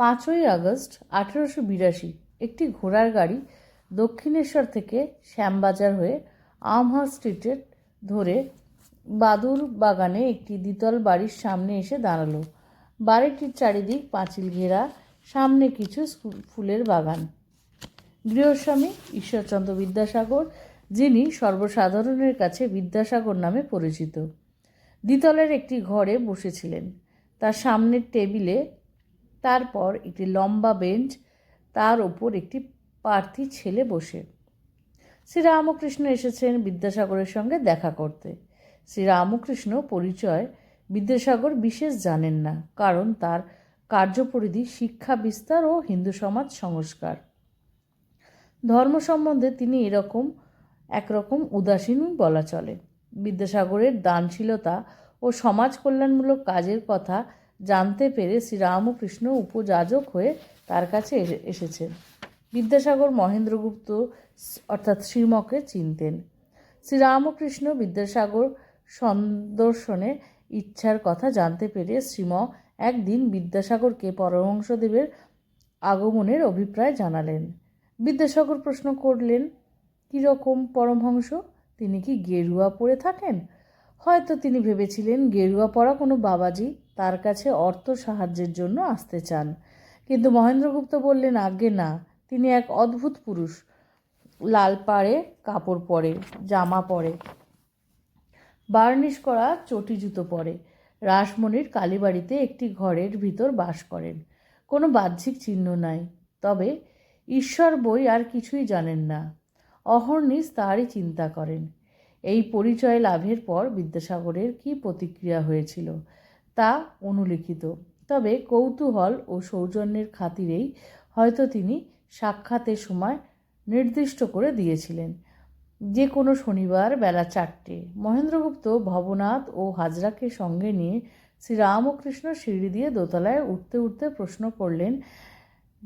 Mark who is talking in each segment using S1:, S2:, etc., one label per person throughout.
S1: পাঁচই আগস্ট আঠেরোশো বিরাশি একটি ঘোড়ার গাড়ি দক্ষিণেশ্বর থেকে শ্যামবাজার হয়ে আমহা স্ট্রিটের ধরে বাদুর বাগানে একটি দ্বিতল বাড়ির সামনে এসে দাঁড়াল। বাড়িটির চারিদিক পাঁচিল ঘেরা, সামনে কিছু ফুলের বাগান। গৃহস্বামী ঈশ্বরচন্দ্র বিদ্যাসাগর, যিনি সর্বসাধারণের কাছে বিদ্যাসাগর নামে পরিচিত। দ্বিতলের একটি ঘরে বসেছিলেন। তার সামনের টেবিলে তারপর একটি লম্বা বেঞ্চ, তার ওপর একটি প্রার্থী ছেলে বসে। শ্রীরামকৃষ্ণ এসেছেন বিদ্যাসাগরের সঙ্গে দেখা করতে। শ্রীরামকৃষ্ণ পরিচয় বিদ্যাসাগর বিশেষ জানেন না, কারণ তার কার্যপরিধি শিক্ষা বিস্তার ও হিন্দু সমাজ সংস্কার। ধর্ম সম্বন্ধে তিনি এরকম, একরকম উদাসীন বলা চলে। বিদ্যাসাগরের দানশীলতা ও সমাজ কল্যাণমূলক কাজের কথা জানতে পেরে শ্রীরামকৃষ্ণ উপযাজক হয়ে তার কাছে এসে- এসেছেন। বিদ্যাসাগর মহেন্দ্রগুপ্ত অর্থাৎ শ্রীমকে চিনতেন। শ্রীরামকৃষ্ণ বিদ্যাসাগর সন্দর্শনে ইচ্ছার কথা জানতে পেরে শ্রীম একদিন বিদ্যাসাগরকে পরমহংসদেবের আগমনের অভিপ্রায় জানালেন। বিদ্যাসাগর প্রশ্ন করলেন, কীরকম পরমহংস? তিনি কি গেরুয়া পরে থাকেন? হয়তো তিনি ভেবেছিলেন গেরুয়া পরা কোনো বাবাজি তার কাছে অর্থ সাহায্যের জন্য আসতে চান। কিন্তু মহেন্দ্রগুপ্ত বললেন, আজ্ঞে, না। তিনি এক অদ্ভুত পুরুষ। লাল পাড়ে কাপড় পরে, জামা পরে, বার্নিশ করা চটি জুতো পরে, রাসমণির কালীবাড়িতে একটি ঘরের ভিতর বাস করেন। কোনো বাহ্যিক চিহ্ন নাই। তবে ঈশ্বর বই আর কিছুই জানেন না। অহর্নিশ তারই চিন্তা করেন। এই পরিচয় লাভের পর বিদ্যাসাগরের কী প্রতিক্রিয়া হয়েছিল? তা অনুলিখিত। তবে কৌতূহল ও সৌজন্যের খাতিরেই হয়তো তিনি সাক্ষাতের সময় নির্দিষ্ট করে দিয়েছিলেন। যে কোনো শনিবার বেলা চারটে মহেন্দ্রগুপ্ত ভবনাথ ও হাজরাকে সঙ্গে নিয়ে শ্রীরামকৃষ্ণ সিঁড়ি দিয়ে দোতলায় উঠতে উঠতে প্রশ্ন করলেন,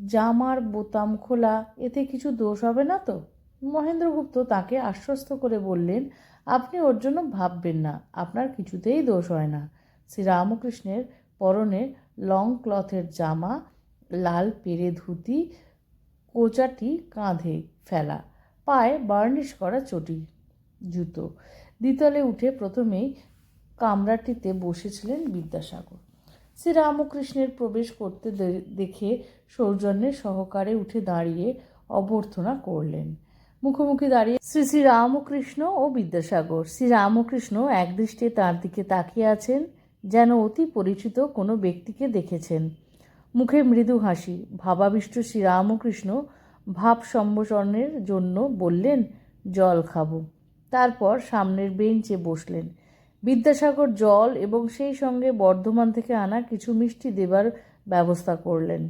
S1: জামার বোতাম খোলা, এতে কিছু দোষ হবে না তো? মহেন্দ্রগুপ্ত তাকে আশ্বস্ত করে বললেন, আপনি ওর জন্য ভাববেন না, আপনার কিছুতেই দোষ হয় না। শ্রীরামকৃষ্ণের পরনে লং ক্লথের জামা, লাল পেরে ধুতি, কোচাটি কাঁধে ফেলা, পায়ে বার্নিশ করা চটি, জুতো। দ্বিতলে উঠে প্রথমেই কামরাটিতে বসেছিলেন বিদ্যাসাগর। শ্রীরামকৃষ্ণের প্রবেশ করতে দেখে সৌজন্যের সহকারে উঠে দাঁড়িয়ে অভ্যর্থনা করলেন। মুখোমুখি দাঁড়িয়ে শ্রী শ্রী রামকৃষ্ণ ও বিদ্যাসাগর। শ্রী রামকৃষ্ণ একদৃষ্টে তার দিকে তাকিয়ে আছেন, যেন অতি পরিচিত কোনো ব্যক্তিকে দেখেছেন। মুখে মৃদু হাসি। ভাবাবিষ্ট শ্রীরামকৃষ্ণ ভাব সম্বোষণের জন্য বললেন, জল খাব। তারপর সামনের বেঞ্চে বসলেন। বিদ্যাসাগর জল এবং সেই সঙ্গে বর্ধমান থেকে আনা কিছু মিষ্টি দেবার ব্যবস্থা করলেন।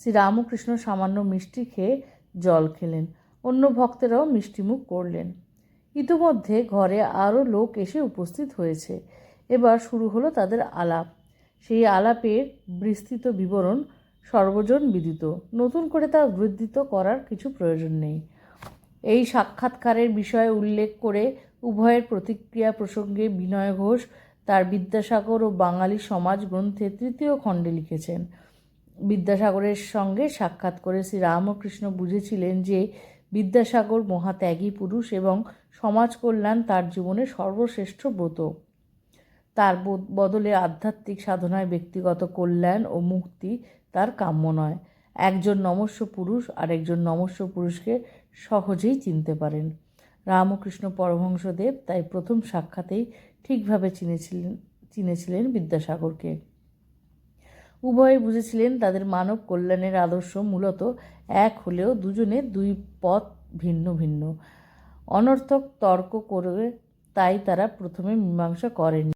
S1: শ্রীরামকৃষ্ণ সামান্য মিষ্টি খেয়ে জল খেলেন। অন্য ভক্তেরাও মিষ্টিমুখ করলেন। ইতিমধ্যে ঘরে আরও লোক এসে উপস্থিত হয়েছে। এবার শুরু হলো তাদের আলাপ। সেই আলাপের বিস্তৃত বিবরণ সর্বজন বিদিত। নতুন করে তা বৃদ্ধিত করার কিছু প্রয়োজন নেই। এই সাক্ষাৎকারের বিষয়ে উল্লেখ করে উভয়ের প্রতিক্রিয়া প্রসঙ্গে বিনয় ঘোষ তার বিদ্যাসাগর ও বাঙালি সমাজ গ্রন্থে তৃতীয় খণ্ডে লিখেছেন। বিদ্যাসাগরের সঙ্গে সাক্ষাৎ করে শ্রী রামকৃষ্ণ বুঝেছিলেন যে বিদ্যাসাগর মহাত্যাগী পুরুষ এবং সমাজ কল্যাণ তার জীবনে সর্বশ্রেষ্ঠ ব্রত। তার বদ- বদলে আধ্যাত্মিক সাধনায় ব্যক্তিগত কল্যাণ ও মুক্তি তার কাম্য নয়। একজন নমস্য পুরুষ আর একজন নমস্য পুরুষকে সহজেই চিনতে পারেন। রামকৃষ্ণ পরমহংসদেব তাই প্রথম সাক্ষাতেই ঠিকভাবে চিনেছিলেন চিনেছিলেন বিদ্যাসাগরকে। উভয়ে বুঝেছিলেন তাদের মানব কল্যাণের আদর্শ মূলত এক হলেও দুজনে দুই পথ ভিন্ন ভিন্ন। অনর্থক তর্ক করে তাই তারা প্রথমে মীমাংসা করেন